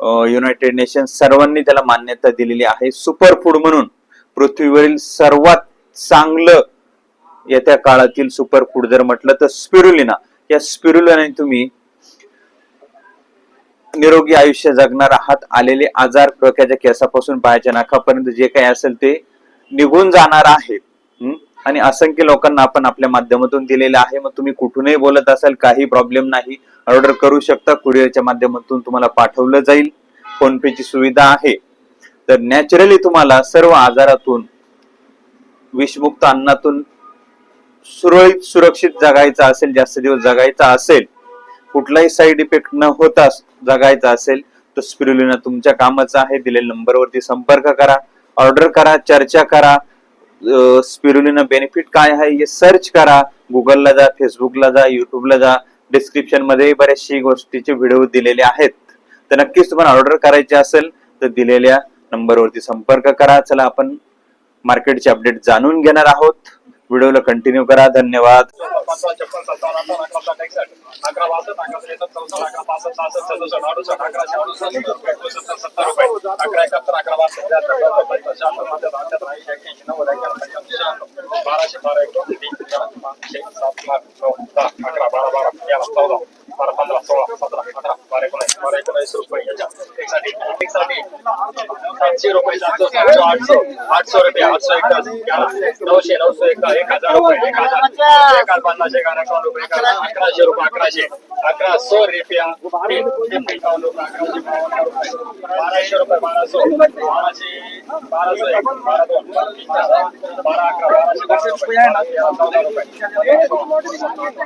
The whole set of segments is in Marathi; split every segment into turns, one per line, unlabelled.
United Nation सर्वांनी त्याला मान्यता दिलेली आहे. सुपर फूड म्हणून पृथ्वीवरील सर्वात चांगलं येत्या काळातील सुपर फूड जर म्हटलं तर स्पिरुलिना या स्पिरुलिनाने तुम्ही निरोगी आयुष्य जगणार आहात. आलेले आजार डोक्याच्या केसापासून पायाच्या नाकापर्यंत जे काही असेल ते निघून जाणार आहे. आणि असंख्य लोकांना आपण आपल्या माध्यमातून दिलेलं आहे. मग तुम्ही कुठूनही बोलत असाल काही प्रॉब्लेम नाही. ऑर्डर करू शकता. कुरिअरच्या माध्यमातून तुम्हाला पाठवलं जाईल. फोन सुविधा आहे. तर नॅचरली तुम्हाला सर्व आजारातून विषमुक्त अन्नातून सुरळीत सुरक्षित जगायचं असेल जास्त दिवस जगायचा असेल कुठलाही साईड इफेक्ट न होता जगायचा असेल तर स्पिरुलिना तुमच्या कामाचं आहे. दिलेल्या नंबरवरती संपर्क करा. ऑर्डर करा चर्चा करा. स्पिरुलिना बेनिफिट काय आहे हे सर्च करा. गुगलला जा फेसबुकला जा युट्यूबला जा. डिस्क्रिप्शनमध्ये बऱ्याचशी गोष्टीचे व्हिडिओ दिलेले आहेत. तर नक्कीच तुम्हाला ऑर्डर करायचे असेल तर दिलेल्या नंबरवरती संपर्क करा. चला आपण मार्केटचे अपडेट जाणून घेणार आहोत. व्हिडिओला कंटिन्यू करा धन्यवाद
अकरा अकरा अकरा बाराशे बारा एक अकरा बारा बारा तेरा चौदा बारा पंधरा सोळा सतरा अठरा बारा एकोणीस बारा एकोणीस रुपये याच्या एकसाठी एकसाठी सातशे रुपये सातशे सातशे आठशे आठशे रुपये आठशे एकाच नऊशे नऊशे एक एक हजार रुपये एक हजार. एक हजार पन्नास एक हजार अकाउंट रुपये अकराशे रुपये अकराशे. अकरा रुपया. एकावन्न रुपये बाराशे रुपये बाराशे. बाराशे बाराशे एक बारा दोन. बारा अकरा बाराशे रुपये. एकवीस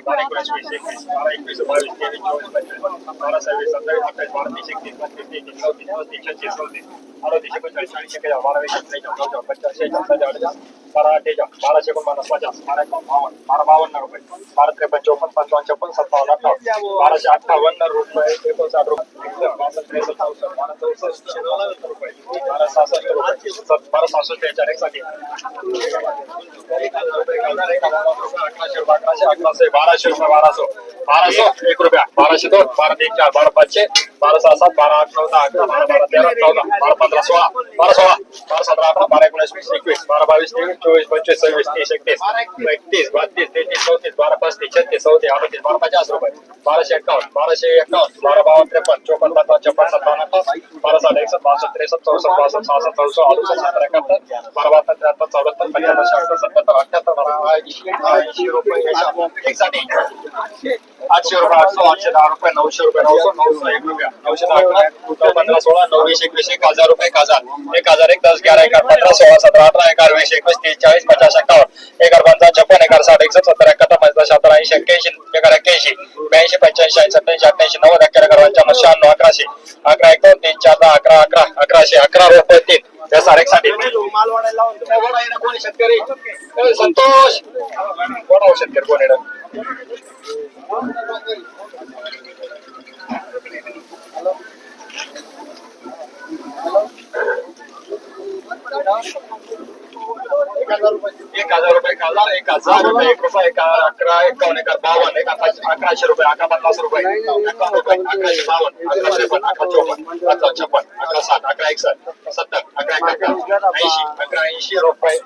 बारा एकवीस बावीस तेवीस चोवीस पंचवीस बारा सव्वीस सत्तावीस अठ्ठावीस बारा तीस एकतीस बत्तीस तेहतीस चौतीस पस्तीस छत्तीस चौतीस. अडतीस एकोणचाळीस चाळीस एकेचाळीस बारा वीस त्रेचाळीस चौचाळीस पंचाळीस शेहेचाळीस बारा अठ्ठेचाळीस बाराशे एकोणपन्नास पचास बारा बावन्न बारा बावन्न रुपये बारा त्रेपन्न चौपन्न पंचावन्न छप्पन सत्तावन्न अठ्ठावन्न बाराशे अठ्ठावन्न रुपये एकोणसाठ रुपये बासष्ट त्रेसष्ट चौसष्ट बारा चौसष्ट नव्वद रुपये बारा सहासष्ट रुपये सत- बारा सहासष्ट याच्या एकसाठी अकराशे रुपये अकराशे अकराशे बाराशे रुपये बाराशे. बाराशे एक रुपया. बाराशे दोन बारा तीन चार बारा पाचशे. बारा सहा सात बारा आठ नऊ दहा अकरा बारा बारा तेरा चौदा बारा पंधरा सोळा बारा सोळा बारा सतरा अठरा बारा एकोणीस वीस एकवीस बारा बावीस तेवीस चोवीस पंचवीस सव्वीस तीस एकतीस एकतीस बत्तीस तेहतीस चौतीस बारा पस्तीस छत्तीस चौतीस अडतीस बारा पचास रुपये. बाराशे एकावन्न बाराशे एकावन्न बारा बावन्न त्रेपन्न चोपन्न पन्नास छप्पन सत्तावन्न अठ्ठावन्न बारा साठ एकसष्ट बासष्ट त्रेसष्ट चौसष्ट बासष्ट सहासष्ट चौसष्ट अडुसष्ट सत्तर एकाहत्तर बारा बहात्तर त्र्याहत्तर चौऱ्याहत्तर पंच्याहत्तर शहात्तर सत्याहत्तर अठ्ठ्याहत्तर ऐंशी रुपये आठशे रुपये आठशे आठशे दहा रुपये नऊशे रुपये नऊशे नऊशे एक रुपया नऊशे दहा रुपये पंधरा सोळा नऊशे एकवीस एक हजार रुपये एक हजार एक हजार एक दस ग्यारह एगारह पंधरा सोळा सतरा अठरा एगार वीस एकवीस तीस चाळीस पचास एकावन्न एगार पंचा छप्पन एगार साठ एकसष्ट सत्तर एकाहत्तर पंचाळीस सत्तर ऐंशी एक्क्याऐंशी एगार एक्क्याऐंशी ब्याऐंशी पंच्याऐंशी ऐंशी सत्याऐंशी अठ्ठ्याऐंशी नव्वद अकरा अकरा पंच्याण्णव शहाण्णव अकराशे अकरा एक तीन चार दहा अकरा अकरा अकराशे अकरा रुपये तीन या सारे साठी कोणी शेतकरी? ए, संतोष. कोण आहे शेतकरी कोण एक हजार रुपये एक रुपये एका अकरा एकावन्न एका बावन्न एक अकराशे अकराशे रुपये अकरा पन्नास रुपये एकावन्न रुपये अकराशे बावन्न अकरा त्रेपन्न अकरा चौपन्न अकरा छप्पन अकरा साठ अकरा एकसष्ट सत्तर अकरा एकाहत्तर ऐंशी अकरा ऐंशी रुपये.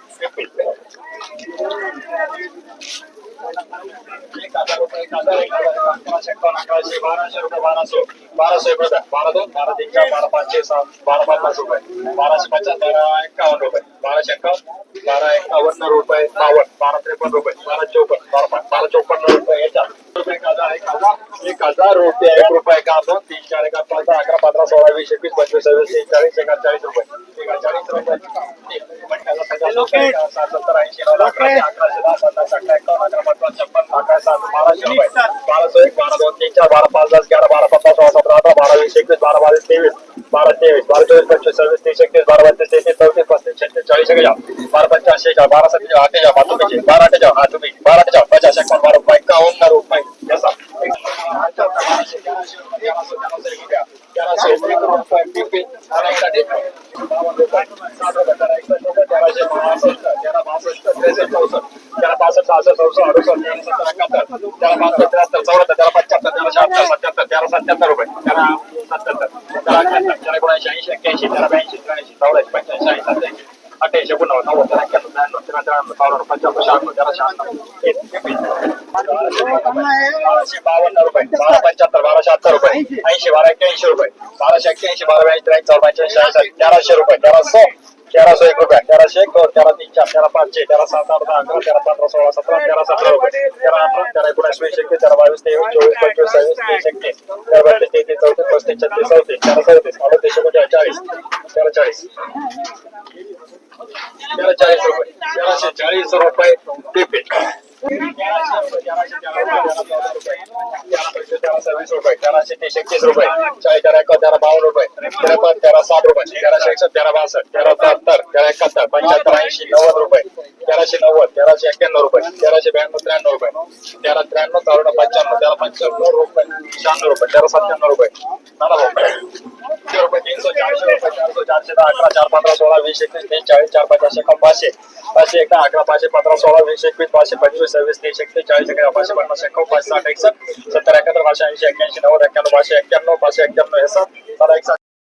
एक हजार रुपये एक हजार एक हजार अकराशे अकराशे बाराशे रुपये बाराशे बाराशे रुपये बारा दोन बारा तीन चार बारा पाचशे सात बारा पन्नास रुपये बाराशे पचास बारा एकावन्न रुपये बाराशे एकावन्न बारा एकावन्न रुपये बावन्न बारा त्रेपन्न रुपये बारा चौपन्न बारा पाच बारा चौपन्न रुपये याच्या रुपये एक हजार एक हजार एक हजार रुपये एक रुपये का दोन तीन चार एका पाच अकरा पंधरा सोळा वीस एकवीस पंचवीस सव्वीस तीस चाळीस एक चाळीस रुपये एक चाळीस रुपये सत्तर ऐंशी नऊ अकराशे अकराशे दहा पन्नास अकरा एकावन्न अकरा चार बारा पाच दस ग्यारा बारा सोळा सतरा अठरा बारा वीस एकवीस बारा बावीस तेवीस बारा तेवीस बारा चोवीस पंचवीस सव्वीस तीस एकतीस बारा बत्तीस तेहतीस चौतीस पस्तीस छत्तीस चाळीस एक बारा पंचाऐंशी एक बारा सत्तेचाळ अठ्ठेचाळ बारा अठ्ठेचाळ हा तुम्ही बारा अठ्ठेचाळ पचास एकावन्न बारा रुपये एकावन्न रुपये रुपये तेराशे बासष्ट तेरा बासष्ट त्रेसष्ट चौसष्ट तेरा पासष्ट सहासष्ट चौसष्ट अडुसष्ट तेरा सत्तर एकाहत्तर त्र्याहत्तर चौऱ्याहत्तर त्याला पंच्याहत्तर त्याला शहात्तर सत्याहत्तर त्याला सत्याहत्तर रुपये त्याला सत्याहत्तर त्याला अठ्याहत्तर तेरा एकोणऐंशी ऐंशी एक्क्याऐंशी त्याला ब्याऐंशी त्र्याऐंशी चौऱ्याऐंशी पंच्याऐंशी ऐंशी सत्याऐंशी अठ्ठ्याऐंशी एकोणनव्वद नव्वद तेरा एक्क्याण्णव त्र्याण्णव तेरा त्र्याण्णव चौऱ्याण्णव पंच्याण्णव शहाण्णव शहाण्णव बाराशे बावन्न रुपये. बारा पंच्याहत्तर बाराशे रुपये. ऐंशी बारा एक्क्याऐंशी रुपये बाराशे एक्क्याऐंशी बारा ब्याऐंशी त्र्याऐंशी चौऱ्याऐंशी तेराशे रुपये. तेराशे. तेराशे एक रुपये तेराशे एक दोन तेरा तीन चार तेरा पाचशे तेरा सात आठ दहा अकरा तेरा पंधरा सोळा सतरा तेरा सतरा रुपये तेरा अठरा तेरा एकोणीस वीस एकवीस तेरा बावीस तेवीस चोवीस पंचवीस सव्वीस तीस एकतीस तेरा बत्तीस तेहतीस चौतीस पस्तीस छत्तीस चौतीस तेरा चौतीस अडतीस एकोणचाळीस चाळीस तेरा चाळीस तेरा चाळीस रुपये तेराशे चाळीस रुपये टिपीट तेराशे सव्वीस रुपये तेराशे तीस एकतीस रुपये चाळीस तेरा एका तेरा बावन्न रुपये तेरा तेरा साठ रुपये तेराशे एकसष्ट तेरा बासष्ट तेरा बहात्तर तेरा एकाहत्तर पंच्याहत्तर ऐंशी नव्वद रुपये तेराशे नव्वद तेराशे एक्क्याण्णव रुपये तेराशे ब्याण्णव त्र्याण्णव रुपये तेरा त्र्याण्णव चौऱ्याण्णव पंच्याण्णव तेरा पंच्याण्णव रुपये शहाण्णव रुपये तेरा सत्त्याण्णव रुपये चार पंधरा सोळा वीस एकवीस तीस चाळीस चार पचास एकावन्न पाचशे पाचशे एक अकरा पाचशे पंधरा सोळा वीस एकवीस पाचशे पंचवीस सव्वीस तीस एकतीस चाळीस अकरा पाचशे पन्नास एकावन्न पाचशे साठ एकसष्ट सत्तर एकाहत्तर पाचशे ऐंशी एक्क्याऐंशी नव्वद एक्क्याण्णव पाचशे एक्क्याण्णव पाचशे एक्क्याण्णव हे सात